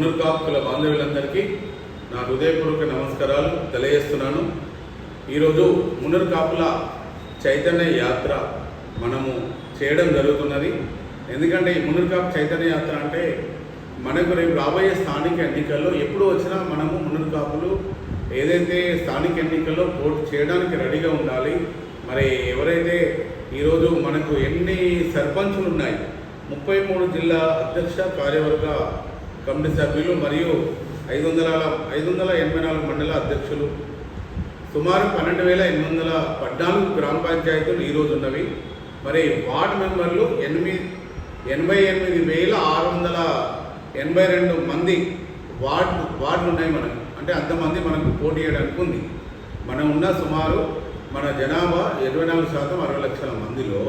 మునుర్కాపుల బాంధవులందరికీ నా హృదయపూర్వక నమస్కారాలు తెలియజేస్తున్నాను. ఈరోజు మునుర్కాపుల చైతన్య యాత్ర మనము చేయడం జరుగుతున్నది. ఎందుకంటే ఈ మునర్కాపు చైతన్య యాత్ర అంటే మనకు రేపు రాబోయే స్థానిక ఎన్నికల్లో ఎప్పుడు వచ్చినా మనము మునర్కాపులు ఏదైతే స్థానిక ఎన్నికల్లో పోటీ చేయడానికి రెడీగా ఉండాలి మరి ఎవరైతే ఈరోజు మనకు ఎన్ని సర్పంచులు ఉన్నాయి ముప్పై మూడు జిల్లా అధ్యక్ష కార్యవర్గ కమిటీ సభ్యులు మరియు ఐదు వందల ఐదు వందల ఎనభై నాలుగు మండల అధ్యక్షులు. సుమారు పన్నెండు వేల ఎనిమిది వందల పద్నాలుగు గ్రామ పంచాయతీలు ఈరోజు ఉన్నవి. మరి వార్డు మెంబర్లు ఎనిమిది ఎనభై ఎనిమిది వేల ఆరు వందల ఎనభై రెండు మంది వార్డు వార్డులు ఉన్నాయి మనకు. అంటే అంతమంది మనకు పోటీ చేయడానికి ఉంది. మనం ఉన్న సుమారు మన జనాభా ఇరవై నాలుగు శాతం అరవై లక్షల మందిలో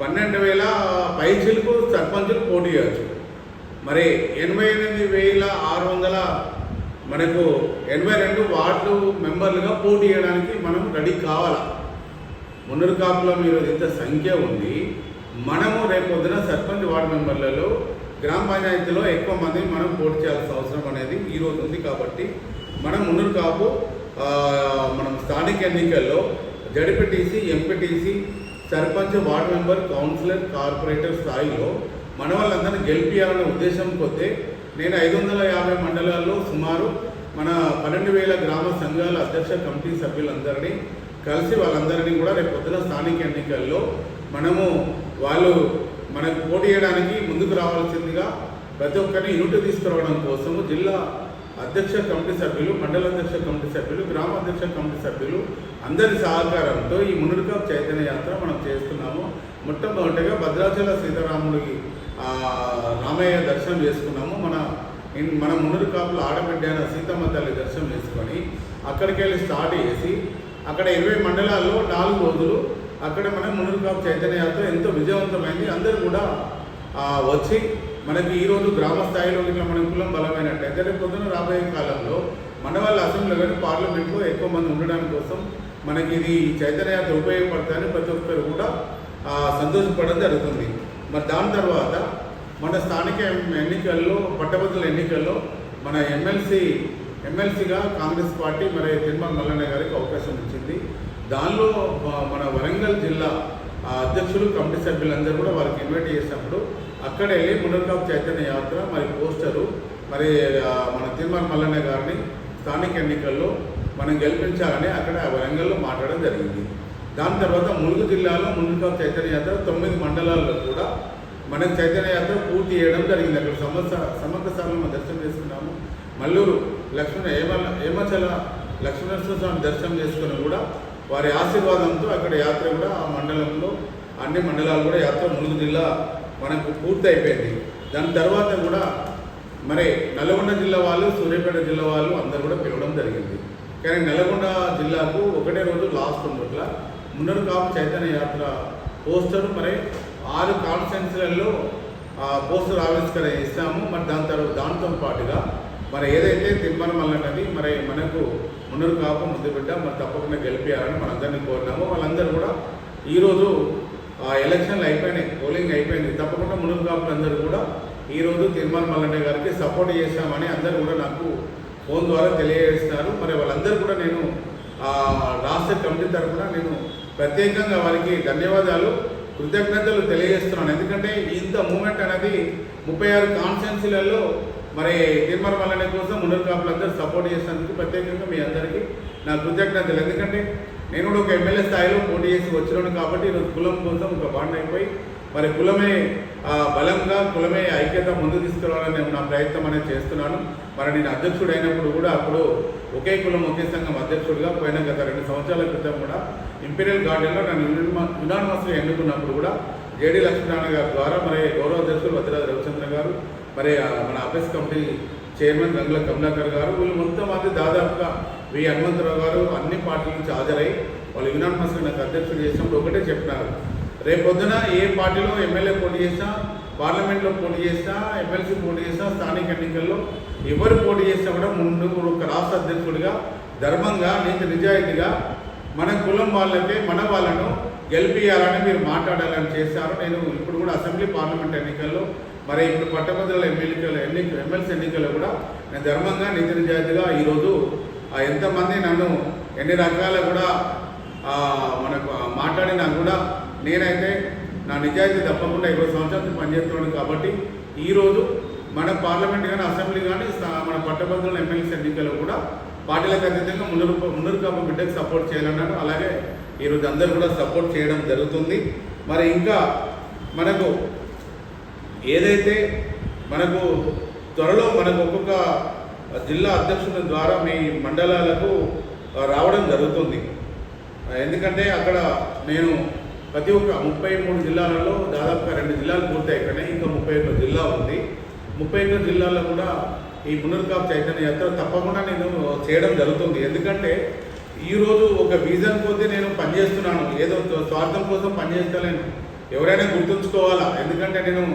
పన్నెండు వేల పైచీలకు సర్పంచులు పోటీ చేయవచ్చు మరి ఎనభై ఎనిమిది వేల ఆరు వందల మనకు ఎనభై రెండు వార్డు మెంబర్లుగా పోటీ చేయడానికి మనం రెడీ కావాలా? మున్నూరు కాపులో మీరు ఇంత సంఖ్య ఉంది మనము రేపు పొద్దున సర్పంచ్ వార్డు మెంబర్లలో గ్రామ పంచాయతీలో ఎక్కువ మంది మనం పోటీ చేయాల్సిన అవసరం అనేది ఈ రోజు ఉంది కాబట్టి మనం మున్నూరు కాపు మనం స్థానిక ఎన్నికల్లో ZPTC MPTC sarpanch ward member councillor corporator స్థాయిలో మన వాళ్ళందరినీ గెలిపించాలనే ఉద్దేశం కొద్దే నేను ఐదు వందల యాభై మండలాల్లో సుమారు మన పన్నెండు వేల గ్రామ సంఘాల అధ్యక్ష కమిటీ సభ్యులందరినీ కలిసి వాళ్ళందరినీ కూడా రేపు పొద్దున స్థానిక ఎన్నికల్లో మనము వాళ్ళు మనకు పోటీ చేయడానికి ముందుకు రావాల్సిందిగా ప్రతి ఒక్కరిని యూనిట్ తీసుకురావడం కోసము జిల్లా అధ్యక్ష కమిటీ సభ్యులు మండల అధ్యక్ష కమిటీ సభ్యులు గ్రామ అధ్యక్ష కమిటీ సభ్యులు అందరి సహకారంతో ఈ మునురుగా చైతన్య యాత్ర మనం చేస్తున్నాము. మొట్టమొదటిగా భద్రాచల సీతారాముడికి రామయ్య దర్శనం చేసుకున్నాము. మన మన మునురు కాపుల ఆడబిడ్డ అయిన సీతమ్మ తల్లి దర్శనం చేసుకొని అక్కడికి వెళ్ళి స్టార్ట్ చేసి అక్కడ ఇరవై మండలాల్లో నాలుగు రోజులు అక్కడ మన మునురు కాపు చైతన్య ఎంతో విజయవంతమైంది. అందరూ కూడా వచ్చి మనకి ఈరోజు గ్రామ స్థాయిలో ఇట్లా మన కులం బలమైనట్టయితే రేపు పొద్దున రాబోయే కాలంలో మన వాళ్ళ అసెంబ్లీలో కానీ పార్లమెంట్లో ఎక్కువ మంది ఉండడానికి కోసం మనకి ఇది చైతన్యత ఉపయోగపడతాయని ప్రతి ఒక్కరు కూడా సంతోషపడడం జరుగుతుంది. మరి దాని తర్వాత మన స్థానిక ఎన్నికల్లో పట్టభద్రుల ఎన్నికల్లో మన ఎమ్మెల్సీ ఎమ్మెల్సీగా కాంగ్రెస్ పార్టీ మరి తిరుమల మల్లన్న గారికి అవకాశం ఇచ్చింది. దానిలో మన వరంగల్ జిల్లా అధ్యక్షులు కమిటీ సభ్యులందరూ కూడా వారికి ఇన్వైట్ చేసినప్పుడు అక్కడ వెళ్ళి మునర్కాపు చైతన్య యాత్ర మరి పోస్టరు మరి మన తిరుమల మల్లన్న గారిని స్థానిక ఎన్నికల్లో మనం గెలిపించాలని అక్కడ వరంగల్లో మాట్లాడడం జరిగింది. దాని తర్వాత ములుగు జిల్లాలో మునర్కాపు చైతన్య యాత్ర తొమ్మిది మండలాల్లో కూడా మనకు చైతన్య యాత్ర పూర్తి చేయడం జరిగింది. అక్కడ సమస్య సమగ్ర మనం దర్శనం చేసుకున్నాము. మల్లూరు లక్ష్మణ ఏమ ఏమచల లక్ష్మణేశ్వర స్వామి దర్శనం చేసుకుని కూడా వారి ఆశీర్వాదంతో అక్కడ యాత్ర కూడా ఆ మండలంలో అన్ని మండలాలు కూడా యాత్ర ములుగు జిల్లా మనకు పూర్తి అయిపోయింది దాని తర్వాత కూడా మరి నల్గొండ జిల్లా వాళ్ళు సూర్యాపేట జిల్లా వాళ్ళు అందరూ కూడా పిలవడం జరిగింది. కానీ నల్గొండ జిల్లాకు ఒకటే రోజు లాస్ట్ ఉండట్లా. మున్నరు కాపు చైతన్య యాత్ర పోస్టర్ మరి ఆరు కాన్ఫరెన్స్లలో ఆ పోస్టర్ ఆవిష్కరణ ఇస్తాము మరి దాని తర్వాత దాంతో పాటుగా మరి ఏదైతే తిమ్మన మల్లన్నది మరి మనకు మున్నరు కాపు ముద్దు బిడ్డ మరి తప్పకుండా గెలిపించాలని మనందరినీ కోరినాము. వాళ్ళందరూ కూడా ఈరోజు ఆ ఎలక్షన్లు అయిపోయినాయి పోలింగ్ అయిపోయింది. తప్పకుండా మునుగు కాపులందరూ కూడా ఈరోజు తిరుమల మల్లన్న గారికి సపోర్ట్ చేశామని అందరూ కూడా నాకు ఫోన్ ద్వారా తెలియజేస్తున్నారు. మరి వాళ్ళందరూ కూడా నేను రాష్ట్ర కమిటీ తరఫున నేను ప్రత్యేకంగా వారికి ధన్యవాదాలు. కృతజ్ఞతలు తెలియజేస్తున్నాను. ఎందుకంటే ఇంత మూమెంట్ అనేది ముప్పై ఆరు కాన్స్టిట్యున్సీలలో మరి తిరుమల మల్లన్న కోసం మున్నూరు కాపులందరూ సపోర్ట్ చేసినందుకు ప్రత్యేకంగా మీ అందరికీ నా కృతజ్ఞతలు. ఎందుకంటే నేను కూడా ఒక ఎమ్మెల్యే స్థాయిలో పోటీ చేసి వచ్చినాను కాబట్టి ఈరోజు కులం కోసం ఒక బాండ్ అయిపోయి మరి కులమే బలంగా కులమే ఐక్యత ముందు తీసుకురావాలని నేను నా ప్రయత్నం అనేది చేస్తున్నాను. మరి నేను అధ్యక్షుడు అయినప్పుడు కూడా అప్పుడు ఒకే కులం ఒకే సంఘం అధ్యక్షుడిగా పోయిన గత రెండు సంవత్సరాల క్రితం కూడా ఇంపీరియల్ గార్డెన్లో నన్ను యునానిమస్గా ఎన్నుకున్నప్పుడు కూడా జేడి లక్ష్మీనారాయణ గారి ద్వారా మరి గౌరవ అధ్యక్షులు వద్రాజు రవిచంద్ర గారు మరి మన office committee chairman Gangula Kamalakar garu వీళ్ళు మొత్తం మంది దాదాపుగా వి హనుమంతరావు గారు అన్ని పార్టీల నుంచి హాజరై వాళ్ళు యునానిమస్గా నాకు అధ్యక్షుడు చేసినప్పుడు ఒకటే చెప్పినారు. రేపు పొద్దున ఏ పార్టీలో ఎమ్మెల్యే పోటీ చేసినా పార్లమెంట్లో పోటీ చేసినా ఎమ్మెల్సీ పోటీ చేసినా స్థానిక ఎన్నికల్లో ఎవరు పోటీ చేసినా కూడా ముందు ఒక రాష్ట్ర అధ్యక్షుడిగా ధర్మంగా నీతి నిజాయితీగా మన కులం వాళ్ళకే మన వాళ్ళను గెలిపియాలని మీరు మాట్లాడాలని చేశారు. నేను ఇప్పుడు కూడా అసెంబ్లీ పార్లమెంట్ ఎన్నికల్లో మరి ఇప్పుడు పట్టభద్రుల ఎమ్మెల్యేల ఎన్ని ఎమ్మెల్సీ ఎన్నికల్లో కూడా నేను ధర్మంగా నీతి నిజాయితీగా ఈరోజు ఎంతమంది నన్ను ఎన్ని రకాల కూడా మనకు మాట్లాడినా కూడా నేనైతే నా నిజాయితీ తప్పకుండా ఇరవై సంవత్సరాలు పనిచేస్తున్నాను కాబట్టి ఈరోజు మన పార్లమెంట్ కానీ అసెంబ్లీ కానీ మన పట్టభద్రుల ఎమ్మెల్యేస్ ఎన్నికల్లో కూడా పార్టీలకు అతీతంగా ముందరు మున్నూరు కాపు బిడ్డకు సపోర్ట్ చేయాలన్నారు. అలాగే ఈరోజు అందరూ కూడా సపోర్ట్ చేయడం జరుగుతుంది. మరి ఇంకా మనకు ఏదైతే మనకు త్వరలో మనకు ఒక్కొక్క జిల్లా అధ్యక్షుల ద్వారా మీ మండలాలకు రావడం జరుగుతుంది. ఎందుకంటే అక్కడ నేను ప్రతి ఒక్క ముప్పై మూడు జిల్లాలలో దాదాపుగా రెండు జిల్లాలు పూర్తి అయిపోయినాయి ఇంకా ముప్పై ఒక్క జిల్లా ఉంది. ముప్పై ఒక్క జిల్లాల్లో కూడా ఈ మునర్కాప్ చైతన్య యాత్ర తప్పకుండా నేను చేయడం జరుగుతుంది. ఎందుకంటే ఈరోజు ఒక విజన్ పోతే నేను పనిచేస్తున్నాను. ఏదో స్వార్థం కోసం పనిచేస్తలేను. ఎవరైనా గుర్తుంచుకోవాలా? ఎందుకంటే నేను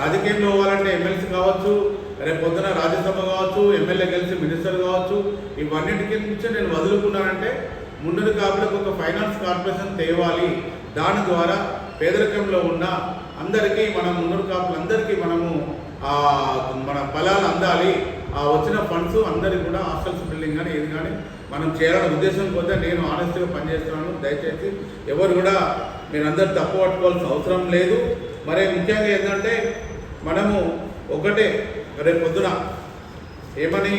రాజకీయంలో పోవాలంటే ఎమ్మెల్సీ కావచ్చు రేపు పొద్దున రాజ్యసభ కావచ్చు ఎమ్మెల్యే గెలిచి మినిస్టర్ కావచ్చు ఇవన్నిటికి నుంచి నేను వదులుకున్నానంటే ముందు కాపులకు ఒక ఫైనాన్స్ కార్పొరేషన్ తేవాలి. దాని ద్వారా పేదరికంలో ఉన్న అందరికీ మనం ముందు కాపులందరికీ మనము మన ఫలాలు అందాలి. ఆ వచ్చిన ఫండ్స్ అందరికి కూడా హాస్టల్స్ బిల్డింగ్ కానీ ఏది కానీ మనం చేయాలనే ఉద్దేశం పోతే నేను ఆనెస్ట్గా పనిచేస్తున్నాను. దయచేసి ఎవరు కూడా మీరందరూ తప్పు పట్టుకోవాల్సిన అవసరం లేదు. మరి ముఖ్యంగా ఏంటంటే మనము ఒకటే రేపు పొద్దున ఏమని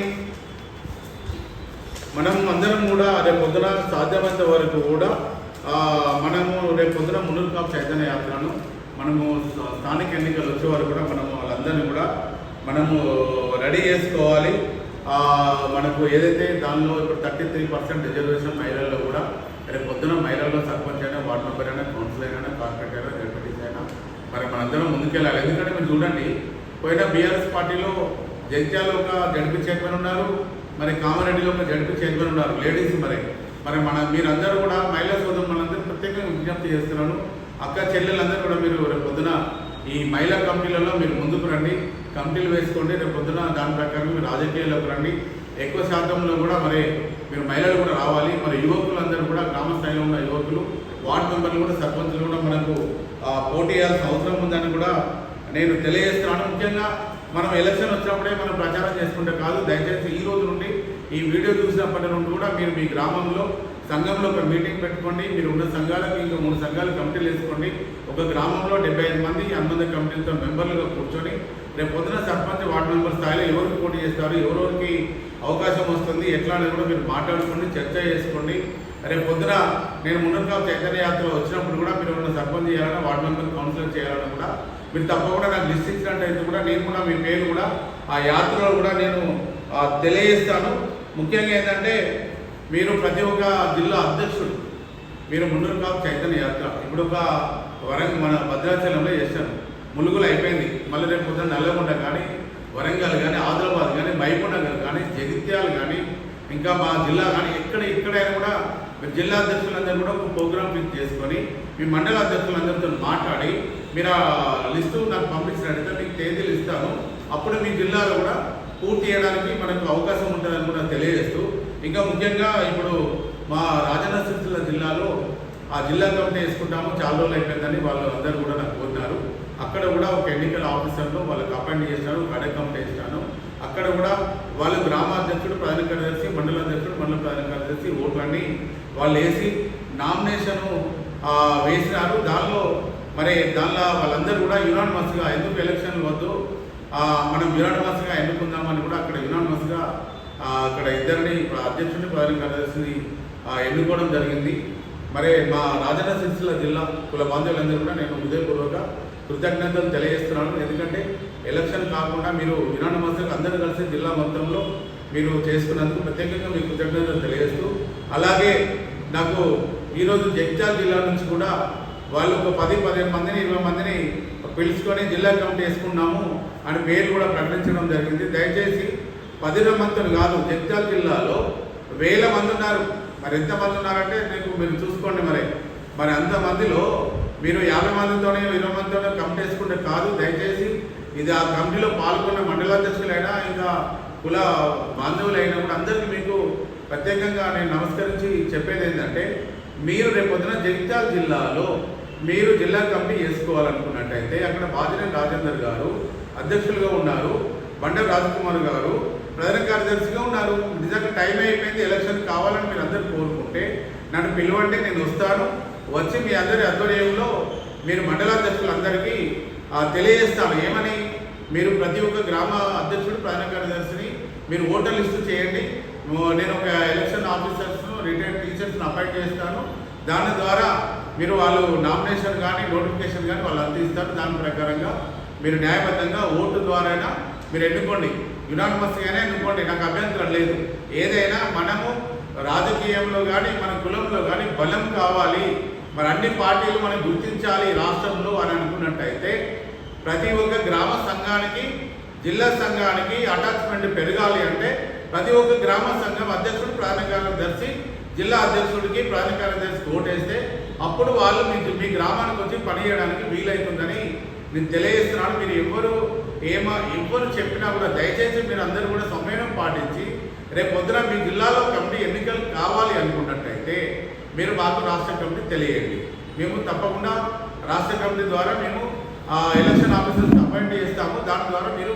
మనం అందరం కూడా రేపు పొద్దున సాధ్యమైనంత వరకు కూడా మనము రేపు పొద్దున మున్నూరు కాపు చైతన్య యాత్రను మనము స్థానిక ఎన్నికలు వచ్చే వరకు కూడా మనము వాళ్ళందరినీ కూడా మనము రెడీ చేసుకోవాలి. మనకు ఏదైతే దానిలో ఇప్పుడు థర్టీ త్రీ పర్సెంట్ రిజర్వేషన్ మహిళల్లో కూడా రేపు పొద్దున మహిళల్లో సర్పంచ్ అయినా వార్డు మెంబర్ అయినా కౌన్సిలర్ అయినా కార్పొరేట్ అయినా డెప్యూటీస్ అయినా మరి మనందరం ముందుకెళ్ళాలి. ఎందుకంటే మీరు చూడండి పోయిన బీఆర్ఎస్ పార్టీలో జగిత్యాలో ఒక జడ్పీ చైర్మన్ ఉన్నారు మరి కామారెడ్డిలో ఒక జడ్పీ చైర్మన్ ఉన్నారు లేడీస్ మరి. మరి మన మీరందరూ కూడా మహిళా సోదరులందరూ ప్రత్యేకంగా విజ్ఞప్తి చేస్తున్నాను. అక్క చెల్లెలందరూ కూడా మీరు రేపు పొద్దున ఈ మహిళా కమిటీలలో మీరు ముందుకు రండి. కమిటీలు వేసుకోండి. రేపు పొద్దున దాని ప్రకారం మీరు రాజకీయాల్లోకి రండి. ఎక్కువ శాతంలో కూడా మరి మీరు మహిళలు కూడా రావాలి. మరి యువకులందరూ కూడా గ్రామ స్థాయిలో ఉన్న యువకులు వార్డు మెంబర్లు కూడా సర్పంచులు కూడా మనకు పోటీ చేయాల్సిన అవసరం ఉందని కూడా నేను తెలియజేస్తున్నాను. ముఖ్యంగా మనం ఎలక్షన్ వచ్చినప్పుడే మనం ప్రచారం చేసుకుంటే కాదు. దయచేసి ఈ రోజు నుండి ఈ వీడియో చూసినప్పటి నుండి కూడా మీరు మీ గ్రామంలో సంఘంలో ఒక మీటింగ్ పెట్టుకోండి. మీరు ఉన్న సంఘాలకు ఇంకా మూడు సంఘాలు కమిటీలు వేసుకోండి. ఒక గ్రామంలో డెబ్బై ఐదు మంది అనుబంధ కమిటీలతో మెంబర్లుగా కూర్చొని రేపు పొద్దున సర్పంచ్ వార్డు మెంబర్ స్థాయిలో ఎవరికి పోటీ చేస్తారు ఎవరెవరికి అవకాశం వస్తుంది ఎట్లా అనేది కూడా మీరు మాట్లాడుకోండి చర్చ చేసుకోండి. రేపు పొద్దున నేను మున్నర్గా చైతన్య యాత్ర వచ్చినప్పుడు కూడా మీరు ఉన్న సర్పంచ్ చేయాలన్నా వార్డు మెంబర్ కౌన్సిలర్ చేయాలన్నా కూడా మీరు తప్పకుండా నాకు లిస్ట్ ఇచ్చినట్టయితే కూడా నేను కూడా మీ పేరు కూడా ఆ యాత్రలో కూడా నేను తెలియజేస్తాను. ముఖ్యంగా ఏంటంటే మీరు ప్రతి ఒక్క జిల్లా అధ్యక్షుడు మీరు ముందు కాపు చైతన్య యాత్ర. ఇప్పుడు ఒక వరంగల్ మన భద్రాచలంలో చేశాను ములుగులు అయిపోయింది. మళ్ళీ రేపు పొద్దున్న నల్లగొండ కానీ వరంగల్ కానీ ఆదిలాబాద్ కానీ మైపూనగర్ కానీ జగిత్యాల కానీ ఇంకా మా జిల్లా కానీ ఎక్కడ ఎక్కడైనా కూడా మీరు జిల్లా అధ్యక్షులందరూ కూడా ఒక ప్రోగ్రామ్ ఫిక్స్ చేసుకొని మీ మండల అధ్యక్షులందరితో మాట్లాడి మీరు ఆ లిస్టు నాకు పంపించినట్టయితే మీకు తేదీలు ఇస్తాను. అప్పుడు మీ జిల్లాలో కూడా పూర్తి చేయడానికి మనకు అవకాశం ఉంటుందని కూడా తెలియజేస్తూ ఇంకా ముఖ్యంగా ఇప్పుడు మా రాజన్న సిరిసిల్ల జిల్లాలో ఆ జిల్లా కమిటీ వేసుకుంటాము చాలా రోజులు అయిపోయిందని వాళ్ళు అందరూ కూడా నాకు కోరినారు. అక్కడ కూడా ఒక ఎన్నికల ఆఫీసర్ను వాళ్ళకి అపాయింట్ చేశాను కడ కమిటీ వేసినాను అక్కడ కూడా వాళ్ళు గ్రామాధ్యక్షుడు ప్రధాన కార్యదర్శి మండల అధ్యక్షుడు మండల ప్రధాన కార్యదర్శి ఓట్లన్నీ వాళ్ళు వేసి నామినేషను వేసినారు. దానిలో మరి దానిలో వాళ్ళందరూ కూడా యునానిమస్గా ఎందుకు ఎలక్షన్లు వద్దు మనం యునానిమస్గా ఎన్నుకుందామని కూడా అక్కడ యునానిమస్గా అక్కడ ఇద్దరిని అధ్యక్షుడిని ప్రధాన కార్యదర్శిని ఎన్నుకోవడం జరిగింది. మరి మా రాజన్న సిరిసిల్ల జిల్లా కుల బాంధవులందరూ కూడా నేను హృదయపూర్వక కృతజ్ఞతలు తెలియజేస్తున్నాను. ఎందుకంటే ఎలక్షన్ కాకుండా మీరు యునానిమస్గా అందరూ కలిసి జిల్లా మొత్తంలో మీరు చేసుకున్నందుకు ప్రత్యేకంగా మీకు కృతజ్ఞతలు తెలియజేస్తూ అలాగే నాకు ఈరోజు జగిత్యాల జిల్లా నుంచి కూడా వాళ్ళు ఒక పది పదిహేను మందిని ఇరవై మందిని పిలుచుకొని జిల్లా కమిటీ వేసుకున్నాము. అని పేరు కూడా ప్రకటించడం జరిగింది. దయచేసి పదిహేను మందిని కాదు జగిత్యాల జిల్లాలో వేల మంది ఉన్నారు. మరి ఎంతమంది ఉన్నారంటే మీకు మీరు చూసుకోండి మరి. మరి అంతమందిలో మీరు యాభై మందితోనే ఇరవై మందితోనే కమిటీ వేసుకుంటే కాదు. దయచేసి ఇది ఆ కమిటీలో పాల్గొన్న మండలాధ్యక్షులైనా ఇంకా కుల బాంధవులైనా కూడా అందరికీ మీకు ప్రత్యేకంగా నేను నమస్కరించి చెప్పేది ఏంటంటే మీరు రేపొద్దున జగిత్యాల జిల్లాలో మీరు జిల్లా కమిటీ చేసుకోవాలనుకున్నట్టయితే అక్కడ బాధిన రాజేందర్ గారు అధ్యక్షులుగా ఉన్నారు. బండ రాజకుమార్ గారు ప్రధాన కార్యదర్శిగా ఉన్నారు. నిజంగా టైం అయిపోయింది ఎలక్షన్ కావాలని మీరు అందరు కోరుకుంటే నన్ను పిలువంటే నేను వస్తాను. వచ్చి మీ అందరి ఆధ్వర్యంలో మీరు మండలాధ్యక్షులందరికీ తెలియజేస్తాను. ఏమని? మీరు ప్రతి ఒక్క గ్రామ అధ్యక్షుడు ప్రధాన కార్యదర్శిని మీరు ఓటర్ లిస్టు చేయండి. నేను ఒక ఎలక్షన్ ఆఫీసర్స్ను రిటైర్డ్ టీచర్స్ను అపాయింట్ చేస్తాను. దాని ద్వారా మీరు వాళ్ళు నామినేషన్ కానీ నోటిఫికేషన్ కానీ వాళ్ళు అందిస్తారు. దాని ప్రకారంగా మీరు న్యాయబద్ధంగా ఓటు ద్వారైనా? మీరు ఎన్నుకోండి. యునానిమస్గానే ఎన్నుకోండి. నాకు అభ్యంతరం లేదు. ఏదైనా మనము రాజకీయంలో కానీ మన కులంలో కానీ బలం కావాలి. మరి అన్ని పార్టీలు మనం గుర్తించాలి రాష్ట్రంలో అని అనుకున్నట్టయితే ప్రతి ఒక్క గ్రామ సంఘానికి జిల్లా సంఘానికి అటాచ్మెంట్ పెరగాలి అంటే ప్రతి ఒక్క గ్రామ సంఘం అధ్యక్షుడు ప్రధాన కార్యదర్శి జిల్లా అధ్యక్షుడికి ప్రధాన కార్యదర్శికి ఓటేస్తే అప్పుడు వాళ్ళు మీ మీ గ్రామానికి వచ్చి పనిచేయడానికి వీలవుతుందని నేను తెలియజేస్తున్నాను మీరు ఎవ్వరు ఏమో ఎవ్వరు చెప్పినా కూడా దయచేసి మీరు అందరూ కూడా సమయం పాటించి రేపు పొద్దున మీ జిల్లాలో కమిటీ ఎన్నికలు కావాలి అనుకున్నట్టయితే మీరు మాకు రాష్ట్ర కమిటీ తెలియండి. మేము తప్పకుండా రాష్ట్ర కమిటీ ద్వారా మేము ఆ ఎలక్షన్ ఆఫీసర్స్ అపాయింట్ చేస్తాము. దాని ద్వారా మీరు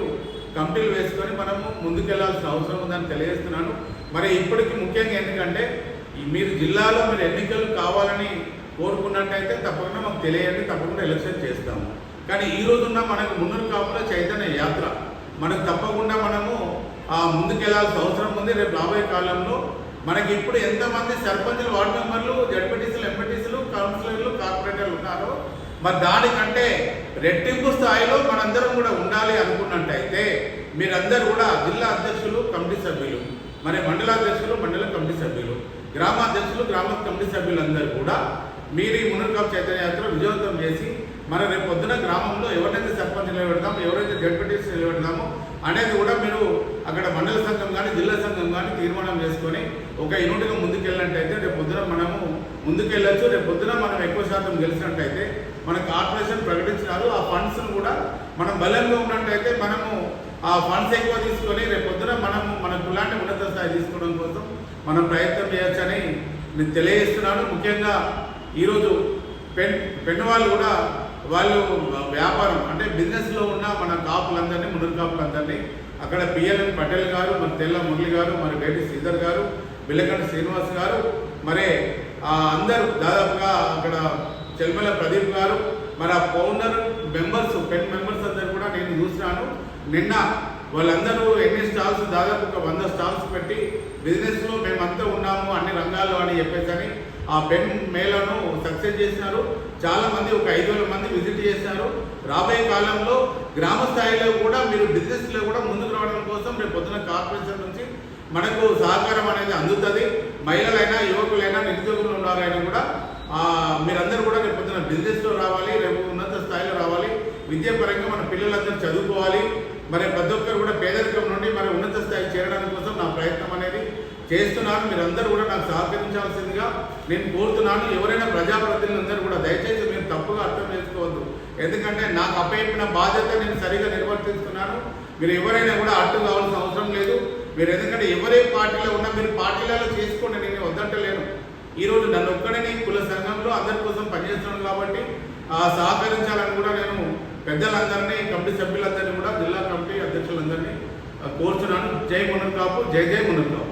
కమిటీలు వేసుకొని మనము ముందుకెళ్ళాల్సిన అవసరం ఉందని తెలియజేస్తున్నాను. మరి ఇప్పటికి ముఖ్యంగా ఎందుకంటే మీరు జిల్లాలో మీరు ఎన్నికలు కావాలని కోరుకున్నట్టయితే తప్పకుండా మాకు తెలియండి తప్పకుండా ఎలక్షన్ చేస్తాము. కానీ ఈ రోజున్న మనకు మున్నూరు కాపుల చైతన్య యాత్ర. మనకు తప్పకుండా మనము ఆ, ముందుకెళ్ళాల్సిన అవసరం ఉంది. రేపు రాబోయే కాలంలో మనకి ఇప్పుడు ఎంతమంది సర్పంచులు వార్డు మెంబర్లు జడ్పీటీసీలు ఎంపీటీసీలు కౌన్సిలర్లు కార్పొరేటర్లు ఉన్నారో మరి దానికంటే రెట్టింపు స్థాయిలో మనందరం కూడా ఉండాలి అనుకున్నట్టయితే మీరందరూ కూడా జిల్లా అధ్యక్షులు కమిటీ సభ్యులు మరి మండల అధ్యక్షులు మండల కమిటీ సభ్యులు గ్రామాధ్యక్షులు గ్రామ కమిటీ సభ్యులందరూ కూడా మీరు ఈ మునర్కాప్ చైతన్య యాత్ర విజయవంతం చేసి మనం రేపు పొద్దున గ్రామంలో ఎవరైతే సర్పంచ్ నిలబెడతాం ఎవరైతే జడ్పీటీసీ నిలబెడతామో అనేది కూడా మీరు అక్కడ మండల సంఘం కానీ జిల్లా సంఘం కానీ తీర్మానం చేసుకొని ఒక యూనిట్గా ముందుకెళ్ళినట్టయితే రేపు పొద్దున మనము ముందుకెళ్ళొచ్చు. రేపు పొద్దున మనం ఎక్కువ శాతం గెలిచినట్టయితే మన కార్పొరేషన్ ప్రకటించినారు. ఆ ఫండ్స్ను కూడా మనం బలంగా ఉన్నట్టయితే మనము ఆ ఫండ్స్ ఎక్కువ తీసుకొని రేపు పొద్దున మనము మన కులాన్ని ఉన్నత స్థాయి తీసుకోవడం కోసం మనం ప్రయత్నం చేయొచ్చని నేను తెలియజేస్తున్నాను. ముఖ్యంగా ఈరోజు పెన్ పెన్ వాళ్ళు కూడా వాళ్ళు వ్యాపారం అంటే బిజినెస్లో ఉన్న మన కాపులందరినీ మునురు కాపులందరినీ అక్కడ పిఎల్ఎన్ పటేల్ గారు మన తెల్ల మురళి గారు మరి బేటి శ్రీధర్ గారు బిల్లకంటి శ్రీనివాస్ గారు మరి అందరూ దాదాపుగా అక్కడ చెల్మల ప్రదీప్ గారు మరి ఆ పౌండర్ మెంబర్స్ పెన్ మెంబర్స్ అందరు కూడా నేను చూసినాను. నిన్న వాళ్ళందరూ ఎన్ని స్టాల్స్ దాదాపు ఒక వంద స్టాల్స్ పెట్టి బిజినెస్లో మేమంతా ఉన్నాము అన్ని రంగాల్లో అని చెప్పేసి అని ఆ పెన్ మేళను సక్సెస్ చేసినారు. చాలామంది ఒక ఐదు వేల మంది విజిట్ చేశారు. రాబోయే కాలంలో గ్రామ స్థాయిలో కూడా మీరు బిజినెస్లో కూడా ముందుకు రావడం కోసం రేపు పొద్దున కార్పొరేషన్ నుంచి మనకు సహకారం అనేది అందుతుంది. మహిళలైనా యువకులైనా నిరుద్యోగులు ఉన్నారైనా కూడా మీరందరూ కూడా రేపు పొద్దున బిజినెస్లో రావాలి రేపు ఉన్నత స్థాయిలో రావాలి. విద్యాపరంగా మన పిల్లలందరూ చదువుకోవాలి. మరి ప్రతి ఒక్కరు కూడా పేదరికం నుండి మరి ఉన్నత స్థాయి చేరడానికి కోసం నా ప్రయత్నం అనేది చేస్తున్నారు మీరందరూ కూడా నాకు సహకరించాల్సిందిగా నేను కోరుతున్నాను. ఎవరైనా ప్రజాప్రతినిధులందరూ కూడా దయచేసి మీరు తప్పుగా అర్థం చేసుకోవద్దు. ఎందుకంటే నాకు అప్పయిన బాధ్యత నేను సరిగా నిర్వర్తిస్తున్నాను. మీరు ఎవరైనా కూడా అడ్డు కావాల్సిన అవసరం లేదు. మీరు ఎందుకంటే ఎవరే పార్టీలో ఉన్నా మీరు పార్టీలలో చేసుకోండి నేను వద్దంటలేను. ఈరోజు నన్ను ఒక్కడిని కుల సంఘంలో అందరి కోసం పనిచేస్తున్నాను కాబట్టి ఆ సహకరించాలని కూడా నేను పెద్దలందరినీ కమిటీ సభ్యులందరినీ కూడా జిల్లా కమిటీ అధ్యక్షులందరినీ కోరుతున్నాను జై మునకాపు కాపు జై జై మునకాపు